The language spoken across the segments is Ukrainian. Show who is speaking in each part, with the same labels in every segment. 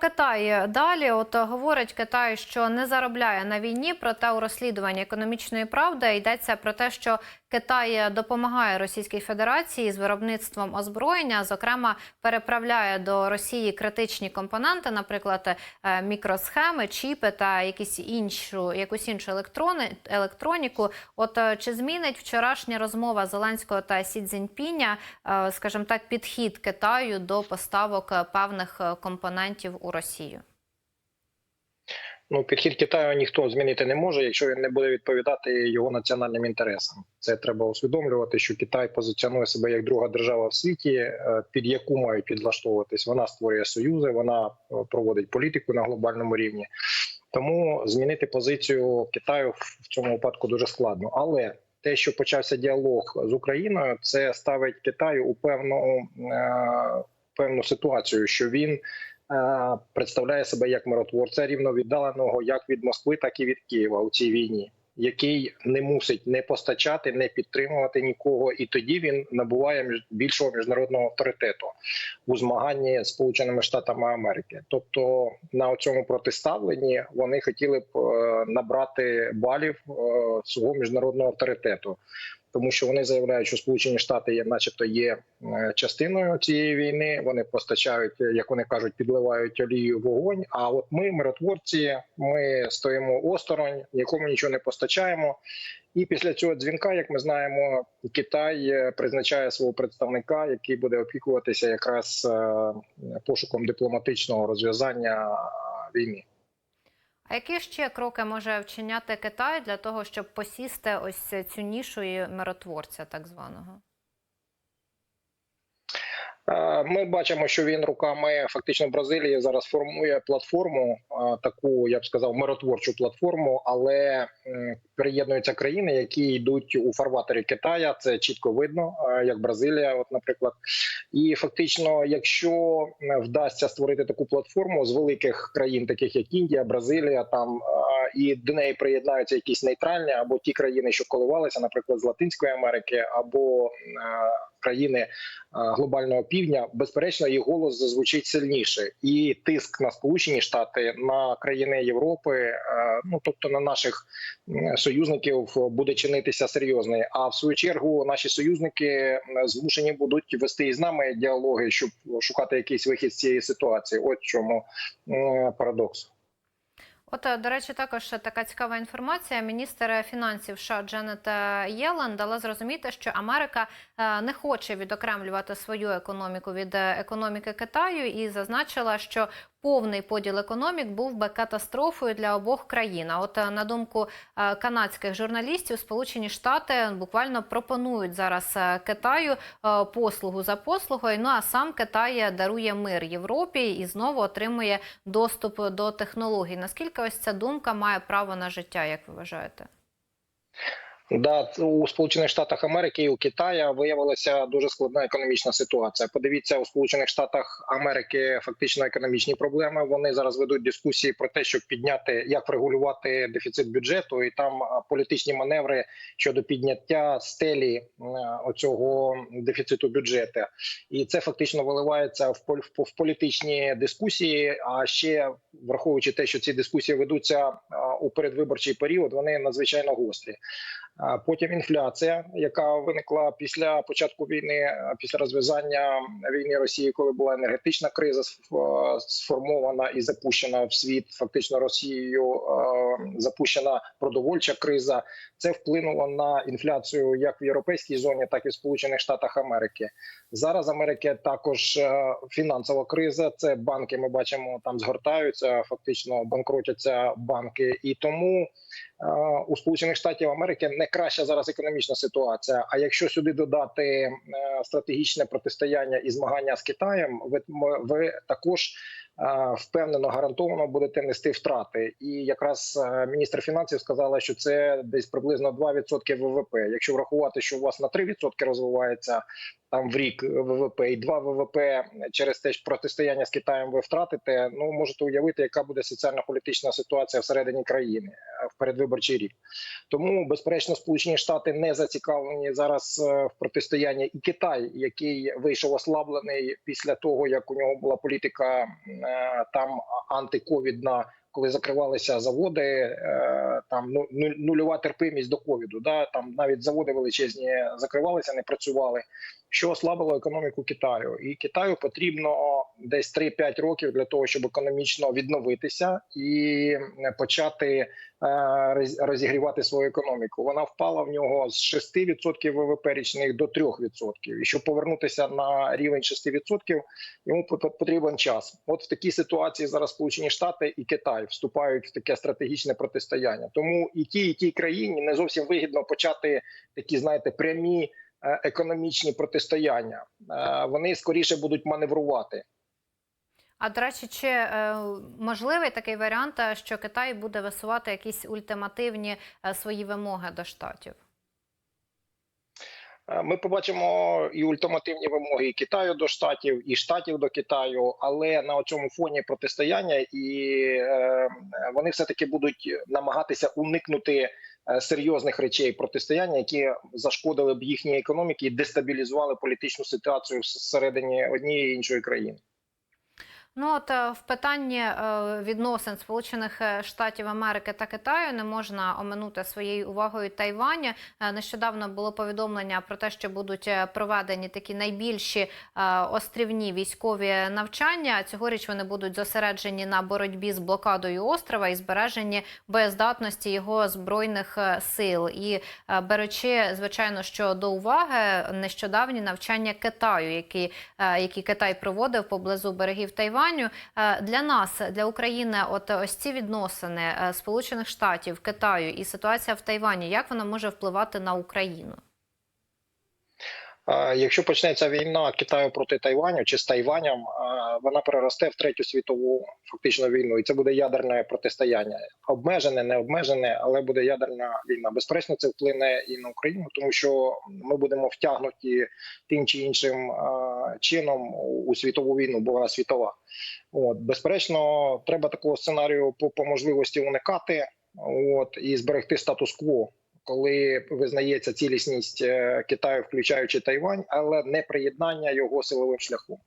Speaker 1: Китай далі. От е, говорить Китай, що не заробляє на війні, проте у розслідуванні економічної правди йдеться про те, що Китай допомагає Російській Федерації з виробництвом озброєння, зокрема переправляє до Росії критичні компоненти, наприклад, е, мікросхеми, чіпи та якісь іншу, якусь іншу електрони, електроніку. От е, чи змінить вчорашня розмова Зеленського та Сі Цзіньпіня, скажімо так, підхід Китаю до поставок певних компонентів у Росію?
Speaker 2: Ну, підхід Китаю ніхто змінити не може, якщо він не буде відповідати його національним інтересам. Це треба усвідомлювати, що Китай позиціонує себе як друга держава в світі, е, під яку мають підлаштовуватись. Вона створює союзи, вона е, проводить політику на глобальному рівні. Тому змінити позицію Китаю в цьому випадку дуже складно. Але те, що почався діалог з Україною, це ставить Китаю у певну, е, певну ситуацію, що він представляє себе як миротворця рівновіддаленого як від Москви, так і від Києва у цій війні, який не мусить не постачати, не підтримувати нікого, і тоді він набуває більшого міжнародного авторитету у змаганні з Сполученими Штатами Америки. Тобто на цьому протиставленні вони хотіли б е, набрати балів е, свого міжнародного авторитету. Тому що вони заявляють, що Сполучені Штати є, начебто, є е, частиною цієї війни. Вони постачають, е, як вони кажуть, підливають олію вогонь. А от ми, миротворці, ми стоїмо осторонь, нікому нічого не постачаємо. І після цього дзвінка, як ми знаємо, Китай е, призначає свого представника, який буде опікуватися якраз пошуком дипломатичного розв'язання війни.
Speaker 1: А які ще кроки може вчиняти Китай для того, щоб посісти ось цю нішу і миротворця, так званого?
Speaker 2: Ми бачимо, що він руками фактично Бразилії зараз формує платформу, таку я б сказав, миротворчу платформу, але приєднуються країни, які йдуть у фарватері Китая. Це чітко видно, як Бразилія, от, наприклад. І фактично, якщо вдасться створити таку платформу з великих країн, таких як Індія, Бразилія, там і до неї приєднаються якісь нейтральні або ті країни, що коливалися, наприклад, з Латинської Америки, або е, країни е, глобального півдня, безперечно, їх голос зазвучить сильніше, і тиск на Сполучені Штати, на країни Європи, е, ну тобто на наших союзників, буде чинитися серйозний. А в свою чергу наші союзники змушені будуть вести із нами діалоги, щоб шукати якийсь вихід з цієї ситуації. От чому парадокс.
Speaker 1: От, е, до речі, також така цікава інформація. Міністр фінансів США Дженет е, Єлен дала зрозуміти, що Америка е, не хоче відокремлювати свою економіку від е, економіки Китаю, і зазначила, що повний поділ економік був би катастрофою для обох країн. А от е, на думку е, канадських журналістів, Сполучені Штати буквально пропонують зараз е, Китаю послугу за послугою. Ну а сам Китай дарує мир Європі і знову отримує доступ до технологій. Наскільки ось ця думка має право на життя, як ви вважаєте?
Speaker 2: Да, у Сполучених Штатах Америки і у Китая виявилася дуже складна економічна ситуація. Подивіться, у Сполучених Штатах Америки фактично економічні проблеми. Вони зараз ведуть дискусії про те, щоб підняти як врегулювати дефіцит бюджету, і там політичні маневри щодо підняття стелі оцього дефіциту бюджету. І це фактично виливається в пол- в політичні дискусії. А ще враховуючи те, що ці дискусії ведуться у передвиборчий період, вони надзвичайно гострі. Потім інфляція, яка виникла після початку війни, після розв'язання війни Росії, коли була енергетична криза сформована і запущена в світ, фактично Росією запущена продовольча криза. Це вплинуло на інфляцію як в європейській зоні, так і в Сполучених Штатах Америки. Зараз Америки також е, фінансова криза. Це банки. Ми бачимо, там згортаються, фактично банкротяться банки, і тому у Сполучених Штатів Америки не краща зараз економічна ситуація. А якщо сюди додати е, стратегічне протистояння і змагання з Китаєм, ви, ви також е, впевнено гарантовано будете нести втрати. І якраз е, міністр фінансів сказала, що це десь приблизно 2% ВВП. Якщо врахувати, що у вас на 3% розвивається там в рік ВВП і 2 ВВП через те ж протистояння з Китаєм ви втратите. Ну можете уявити, яка буде соціально-політична ситуація всередині країни е, в передвиборчий рік. Тому, безперечно, Сполучені Штати не зацікавлені зараз е, в протистоянні і Китай, який вийшов ослаблений після того, як у нього була політика е, там антиковідна. Коли закривалися заводи, е, там ну, нульова терпимість до ковіду. Да, там навіть заводи величезні закривалися, не працювали, що ослабило економіку Китаю. І Китаю потрібно десь 3-5 років для того, щоб економічно відновитися і почати е, розігрівати свою економіку. Вона впала в нього з 6% ВВП річних до 3%. І щоб повернутися на рівень 6%, йому пот- потрібен час. От в такій ситуації зараз Сполучені Штати і Китай вступають в таке стратегічне протистояння. Тому і тій, і тій країні не зовсім вигідно почати такі, знаєте, прямі е, економічні протистояння. Е, Вони скоріше будуть маневрувати.
Speaker 1: А до речі, чи е, можливий такий варіант, що Китай буде висувати якісь ультимативні свої вимоги до штатів?
Speaker 2: Е, Ми побачимо і ультимативні вимоги і Китаю до штатів, і штатів до Китаю, але на цьому фоні протистояння, і е, вони все таки будуть намагатися уникнути е, серйозних речей протистояння, які зашкодили б їхній економіці і дестабілізували політичну ситуацію всередині однієї іншої країни.
Speaker 1: Ну от е, в питанні е, відносин Сполучених е, Штатів Америки та Китаю не можна оминути своєю увагою Тайваня. Нещодавно було повідомлення про те, що будуть проведені такі найбільші острівні військові навчання. Цьогоріч вони будуть зосереджені на боротьбі з блокадою острова і збереженні боєздатності його збройних сил. І беручи, звичайно, що до уваги нещодавні навчання Китаю, які, які Китай проводив поблизу берегів Тайваню. Е, Для нас, для України, от ось ці відносини е, Сполучених Штатів, Китаю і ситуація в Тайвані, як вона може впливати на Україну?
Speaker 2: Якщо почнеться війна Китаю проти Тайваню чи з Тайванем, вона переросте в третю світову фактично війну, і це буде ядерне протистояння. Обмежене, не обмежене, але буде ядерна війна. Безперечно, це вплине і на Україну, тому що ми будемо втягнуті тим чи іншим чином у світову війну, бо світова. От безперечно, треба такого сценарію по, по можливості уникати. От і зберегти статус-кво коли визнається цілісність е, Китаю, включаючи Тайвань, але не приєднання його силовим шляхом.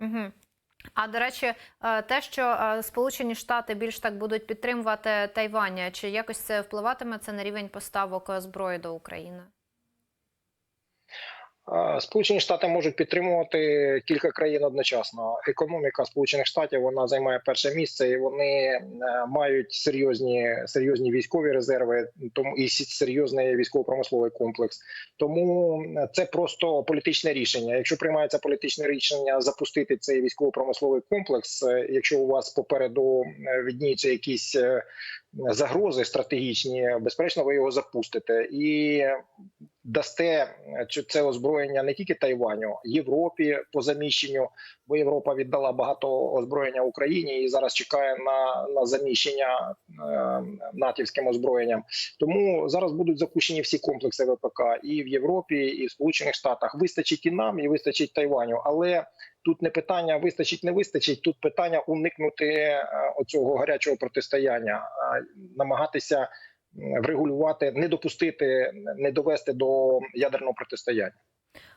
Speaker 1: Угу. А до речі, е, те, що е, Сполучені Штати більш так будуть підтримувати Тайвань, чи якось це впливатиме це на рівень поставок зброї до України?
Speaker 2: Сполучені Штати можуть підтримувати кілька країн одночасно. Економіка Сполучених Штатів вона займає перше місце, і вони е, мають серйозні серйозні військові резерви, тому і серйозний військово-промисловий комплекс. Тому е, це просто політичне рішення. Якщо приймається політичне рішення запустити цей військово-промисловий комплекс, е, якщо у вас попереду відніються якісь загрози стратегічні, безперечно, ви його запустите і дасте е, це озброєння не тільки Тайваню, Європі по заміщенню, бо Європа віддала багато озброєння Україні і зараз чекає на, на заміщення е, натівським озброєнням. Тому зараз будуть запущені всі комплекси ВПК і в Європі, і в Сполучених Штатах. Вистачить і нам, і вистачить Тайваню, але. Тут не питання вистачить, не вистачить. Тут питання уникнути е, оцього гарячого протистояння, намагатися врегулювати, не допустити, не довести до ядерного протистояння.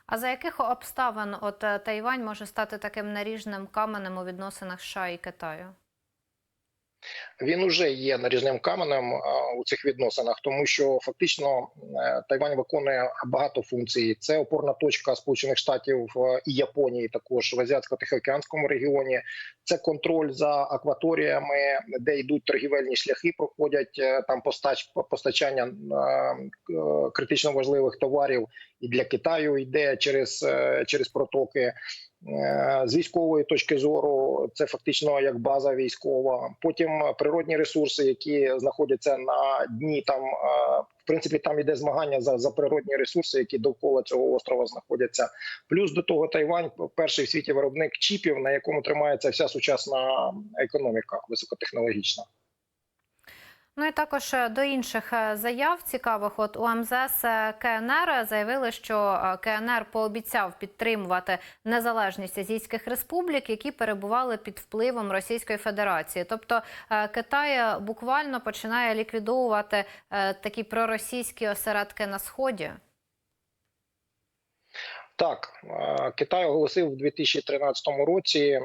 Speaker 1: А за яких обставин от е, Тайвань може стати таким наріжним каменем у відносинах США і Китаю?
Speaker 2: Він уже є наріжним каменем у цих відносинах, тому що фактично е, Тайвань виконує багато функцій. Це опорна точка Сполучених Штатів е, і Японії, також в азіатсько-тихоокеанському регіоні. Це контроль за акваторіями, де йдуть торгівельні шляхи, проходять е, там постач постачання критично важливих товарів і для Китаю йде через, через протоки. Е, З військової точки зору це фактично як база військова. Потім природні ресурси, які знаходяться на дні. Там е, в принципі там іде змагання за, за природні ресурси, які довкола цього острова знаходяться. Плюс до того Тайвань перший в світі виробник чіпів, на якому тримається вся сучасна економіка високотехнологічна.
Speaker 1: Ну і також е, до інших е, заяв цікавих. От у МЗС е, КНР заявили, що КНР пообіцяв підтримувати незалежність азійських республік, які перебували під впливом Російської Федерації. Тобто Китай буквально починає ліквідовувати такі проросійські осередки на сході.
Speaker 2: Так, Китай оголосив в 2013 році,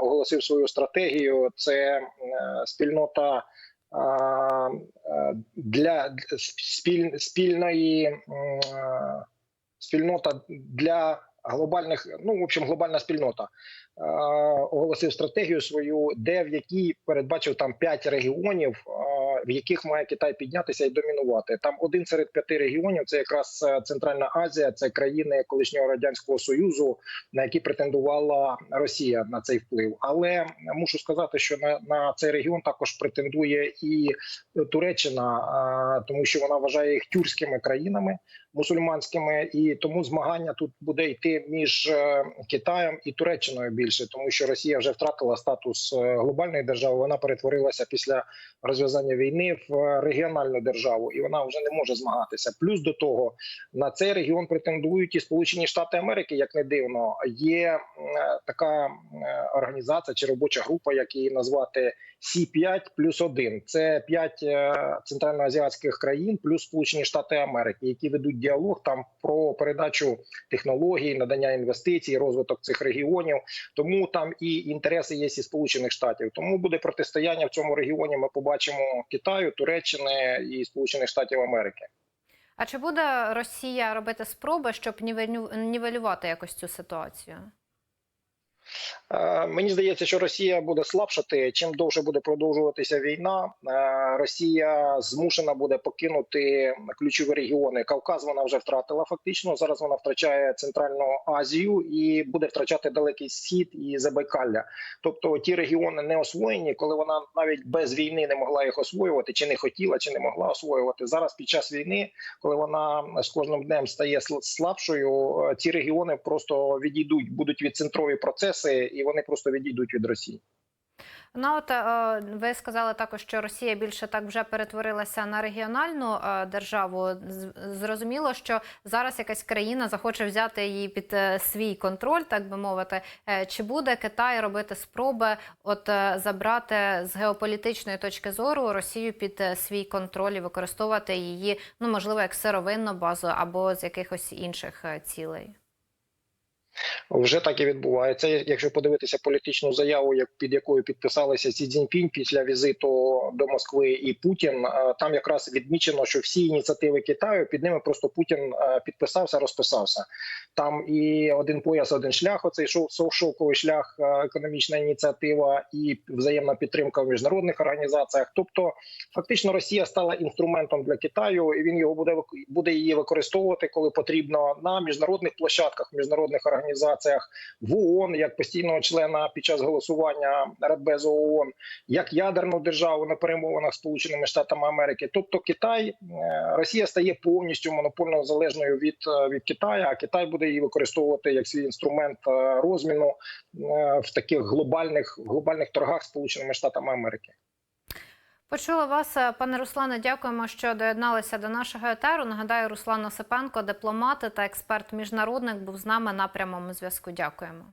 Speaker 2: оголосив свою стратегію. Це спільнота для спіль, спільної е, спільнота для глобальних, ну в общем, глобальна спільнота. Е, Оголосив стратегію свою, де в якій передбачив там п'ять регіонів, е, в яких має Китай піднятися і домінувати. Там один серед п'яти регіонів це якраз е, Центральна Азія, це країни колишнього радянського союзу, на які претендувала Росія на цей вплив. Але мушу сказати, що на, на цей регіон також претендує і Туреччина, тому що вона вважає їх тюркськими країнами мусульманськими, і тому змагання тут буде йти між Китаєм і Туреччиною більше, тому що Росія вже втратила статус е, глобальної держави. Вона перетворилася після розв'язання війни в е, регіональну державу, і вона вже не може змагатися. Плюс до того на цей регіон претендують і Сполучені Штати Америки, як не дивно. Є е, така організація чи робоча група, як її назвати Сі-5 плюс 1. Це п'ять е, центральноазіатських країн, плюс Сполучені Штати Америки, які ведуть діалог там про передачу технологій, надання інвестицій, розвиток цих регіонів. Тому там і інтереси є і Сполучених Штатів. Тому буде протистояння в цьому регіоні. Ми побачимо Китаю, Туреччини і Сполучених Штатів Америки.
Speaker 1: А чи буде Росія робити спроби, щоб нівелю- нівелювати якось цю ситуацію?
Speaker 2: Е, Мені здається, що Росія буде слабшати. Чим довше буде продовжуватися війна, е, Росія змушена буде покинути ключові регіони. Кавказ вона вже втратила фактично. Зараз вона втрачає Центральну Азію і буде втрачати далекий схід і Забайкалля. Тобто ті регіони не освоєні, коли вона навіть без війни не могла їх освоювати, чи не хотіла, чи не могла освоювати. Зараз під час війни, коли вона з кожним днем стає слабшою, е, ці регіони просто відійдуть, будуть відцентрові процеси, і вони просто відійдуть від Росії.
Speaker 1: Ну от е, ви сказали також, що Росія більше так вже перетворилася на регіональну е, державу. Зрозуміло, що зараз якась країна захоче взяти її під е, свій контроль, так би мовити. Чи буде Китай робити спроби от забрати з геополітичної точки зору Росію під свій контроль і використовувати її, ну можливо, як сировинну базу або з якихось інших цілей?
Speaker 2: Вже так і відбувається. Якщо подивитися політичну заяву, як під якою підписалися Сі Цзіньпінь після візиту до Москви і Путін, е, там якраз відмічено, що всі ініціативи Китаю під ними просто Путін е, підписався, розписався. Там і один пояс, один шлях. Оцей шов шов- шлях, е, економічна ініціатива і взаємна підтримка в міжнародних організаціях. Тобто, фактично, Росія стала інструментом для Китаю, і він його буде буде її використовувати, коли потрібно на міжнародних площадках, міжнародних організаціях, в ООН, як постійного члена під час голосування Радбезу ООН, як ядерну державу на перемовинах Сполученими Штатами Америки. Тобто, Китай е, Росія стає повністю монопольно залежною від, е, від Китаю, а Китай буде її використовувати як свій інструмент е, розміну в таких глобальних глобальних торгах Сполученими Штатами Америки.
Speaker 1: Почула вас, е, пане Руслане. Дякуємо, що доєдналися до нашого етеру. Нагадаю, Руслан Осипенко, дипломат та експерт міжнародник, був з нами на прямому зв'язку. Дякуємо.